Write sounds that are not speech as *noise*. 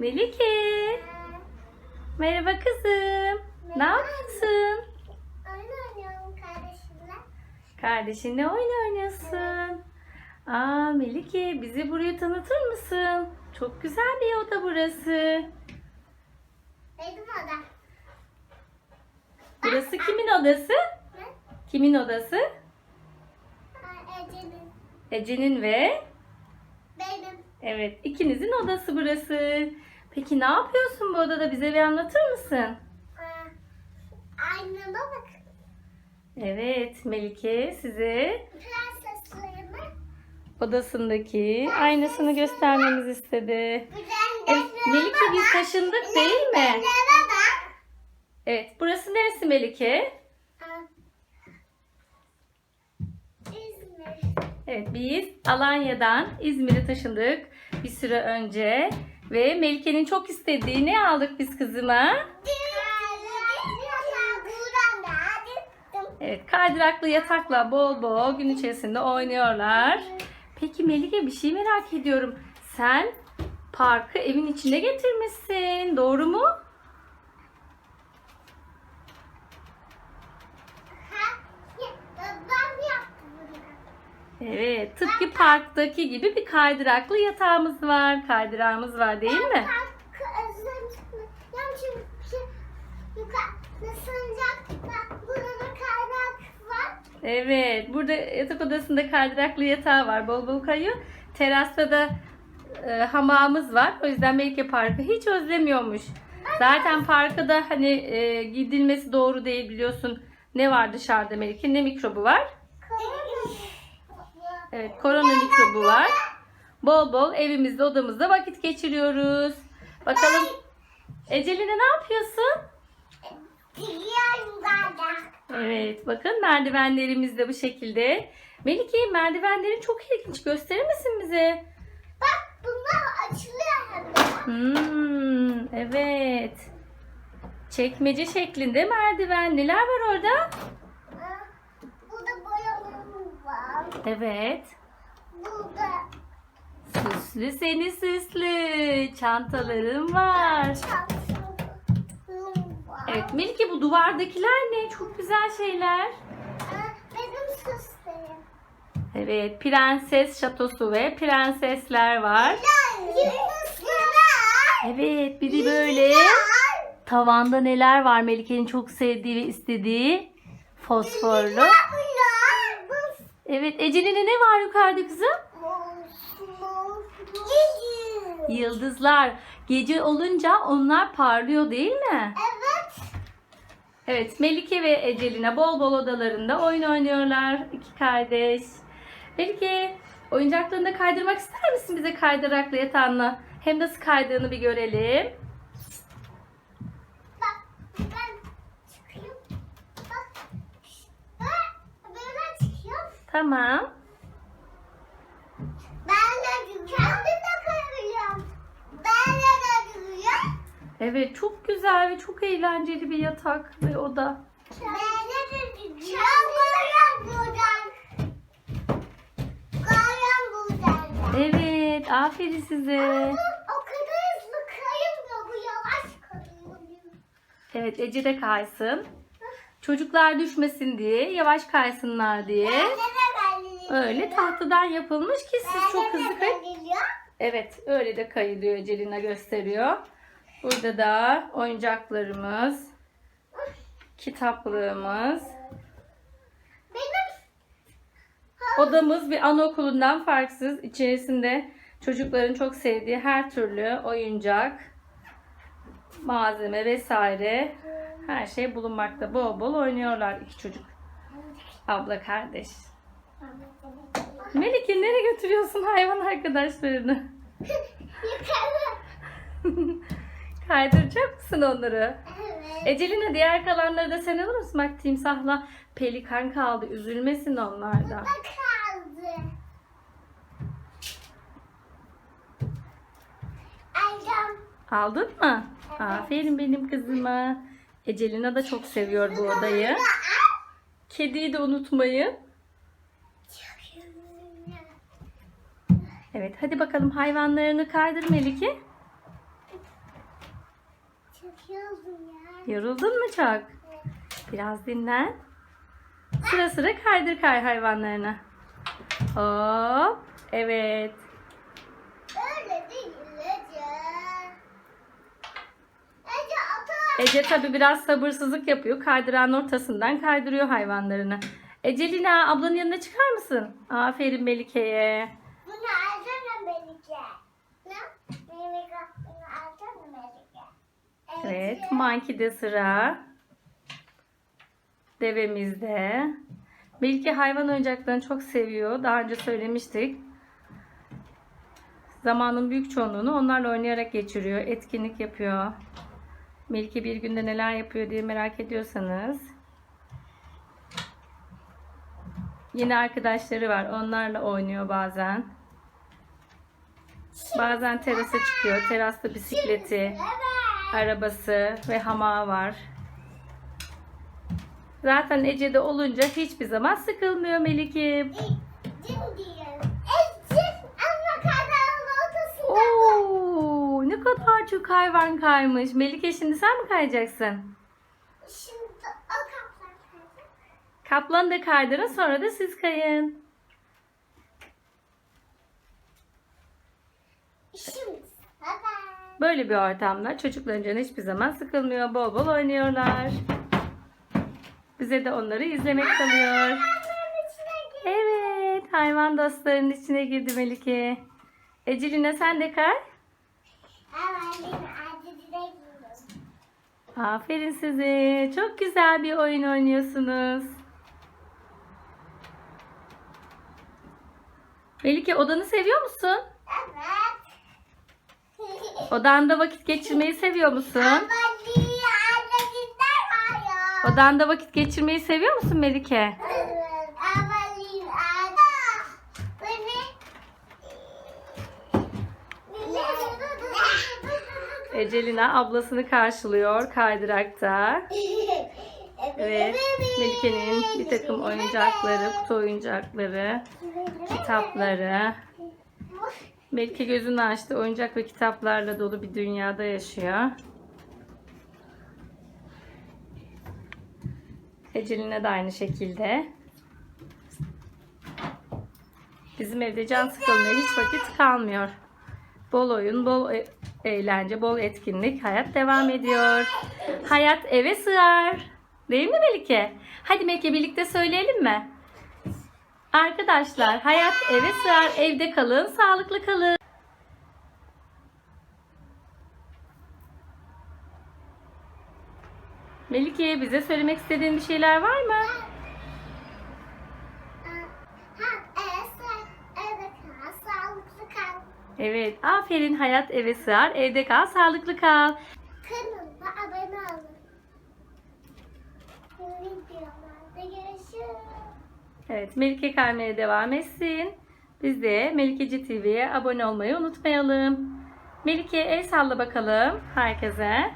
Melike. Merhaba kızım. Ne yapıyorsun? Oyun oynuyorum kardeşimle. Kardeşinle oyun oynuyorsun. Aa Melike bizi buraya tanıtır mısın? Çok güzel bir oda burası. Benim oda. Burası kimin odası? Ne? Kimin odası? Ece'nin. Ece'nin ve Benim. evet ikinizin odası burası. Peki ne yapıyorsun bu odada bize bir anlatır mısın? Aa, Aynama bak. Evet Melike size Prenseslerime. odasındaki aynasını göstermemizi istedi. Evet, Melike biz taşındık değil mi? Evet burası neresi Melike? İzmir. Evet biz Alanya'dan İzmir'e taşındık bir süre önce. Ve Melike'nin çok istediği ne aldık biz kızıma? Evet kaydıraklı yatakla bol bol gün içerisinde oynuyorlar. Peki Melike bir şey merak ediyorum. Sen parkı evin içine getirmişsin. Doğru mu? Evet tıpkı parktaki gibi bir kaydıraklı yatağımız var. Kaydırağımız var değil mi? Evet burada yatak odasında kaydıraklı yatağı var. Bol bol kayıyor. Terasta da e, hamamımız var. O yüzden Melike Parkı hiç özlemiyormuş. Zaten parka da hani e, gidilmesi doğru değil biliyorsun. Ne var dışarıda Melike? Ne mikrobu var? Evet korona mikrobu var. Bol bol evimizde odamızda vakit geçiriyoruz. Bakalım Eceline ne yapıyorsun? Evet bakın merdivenlerimiz de bu şekilde. Melike merdivenlerin çok ilginç gösterir misin bize? Bak bunlar açılıyor hem de. Hmm, evet. Çekmece şeklinde merdiven. Neler var orada? Aa, Burada boyalarım var. Evet. Burada Süslü seni süslü. Çantalarım var. çantalarım var. Evet Melike bu duvardakiler ne? Çok güzel şeyler. Benim süslerim. Evet prenses şatosu ve prensesler var. Yıldızlar. Evet bir de böyle tavanda neler var Melike'nin çok sevdiği ve istediği fosforlu. Bunlar. Evet Ece'nin ne var yukarıda kızım? Yıldızlar. Gece olunca onlar parlıyor değil mi? Evet. Evet Melike ve Eceline bol bol odalarında oyun oynuyorlar. iki kardeş. Melike oyuncaklarını da kaydırmak ister misin bize kaydıraklı yatağınla? Hem nasıl kaydığını bir görelim. Bak ben çıkayım. Bak. Bak böyle çıkıyorum. Tamam. Ben de kendim de kayabiliyorum. Ben de kayabiliyorum. Evet çok güzel ve çok eğlenceli bir yatak ve oda. Ben de buradan. Evet aferin size. O kadar hızlı kayıyor bu yavaş kayıyor. Evet Ece de kaysın. Çocuklar düşmesin diye yavaş kaysınlar diye. Ben de. Öyle tahtadan yapılmış ki siz çok hızlı kay. Evet öyle de kayılıyor Ecelina gösteriyor. Burada da oyuncaklarımız, kitaplığımız. Odamız bir anaokulundan farksız. İçerisinde çocukların çok sevdiği her türlü oyuncak, malzeme vesaire her şey bulunmakta. Bol bol oynuyorlar iki çocuk. Abla kardeş. Melike nereye götürüyorsun hayvan arkadaşlarını? yukarı. *laughs* Kaydıracak mısın onları? Evet. Ecelina diğer kalanları da sen alır mısın? Bak timsahla pelikan kaldı. Üzülmesin onlar da. Kaldı. Alacağım. Aldın mı? Aferin benim kızıma. Ecelina da çok seviyor bu odayı. Kediyi de unutmayın. Evet hadi bakalım hayvanlarını kaydır Melike. Yoruldum ya. Yoruldun mu çok? Biraz dinlen. Sıra sıra kaydır kay hayvanlarını. Hop. Evet. Öyle değil Ece. Ece atı. Ece tabi biraz sabırsızlık yapıyor. Kaydıran ortasından kaydırıyor hayvanlarını. Ecelina ablanın yanına çıkar mısın? Aferin Melike'ye. Bunu alsana Melike. Ne? Melike bunu alsana Melike. Evet, Monkey'de sıra. Devemizde. Melike hayvan oyuncaklarını çok seviyor. Daha önce söylemiştik. Zamanın büyük çoğunluğunu onlarla oynayarak geçiriyor. Etkinlik yapıyor. Melike bir günde neler yapıyor diye merak ediyorsanız. Yeni arkadaşları var. Onlarla oynuyor bazen. Bazen terasa çıkıyor. Terasta bisikleti, arabası ve hamağı var. Zaten Ece'de olunca hiçbir zaman sıkılmıyor Melike. Cim diyelim. Ece ama kanalın ortasında. Oo, ne kadar çok hayvan kaymış. Melike şimdi sen mi kayacaksın? Şimdi. Kaplan da kaydırın sonra da siz kayın. Böyle bir ortamda çocukların canı hiçbir zaman sıkılmıyor. Bol bol oynuyorlar. Bize de onları izlemek kalıyor. Evet, hayvan dostlarının içine girdi Melike. Eceline sen de kay. Aferin size. Çok güzel bir oyun oynuyorsunuz. Melike odanı seviyor musun? Evet. Odanda vakit geçirmeyi seviyor musun? Odanda vakit geçirmeyi seviyor musun Melike? Evet. Ecelina ablasını karşılıyor kaydırakta. Evet, Melike'nin bir takım oyuncakları, kutu oyuncakları, kitapları. Melike gözünü açtı. Oyuncak ve kitaplarla dolu bir dünyada yaşıyor. Eceline de aynı şekilde. Bizim evde can sıkılmaya hiç vakit kalmıyor. Bol oyun, bol e- eğlence, bol etkinlik. Hayat devam ediyor. Hayat eve sığar. Değil mi Melike? Hadi Melike birlikte söyleyelim mi? Arkadaşlar hayat eve sığar. Evde kalın, sağlıklı kalın. Melike bize söylemek istediğin bir şeyler var mı? Evet, aferin hayat eve sığar. Evde kal, sağlıklı kal. Evet, Melike kaymaya devam etsin. Biz de Melikeci TV'ye abone olmayı unutmayalım. Melike el salla bakalım herkese.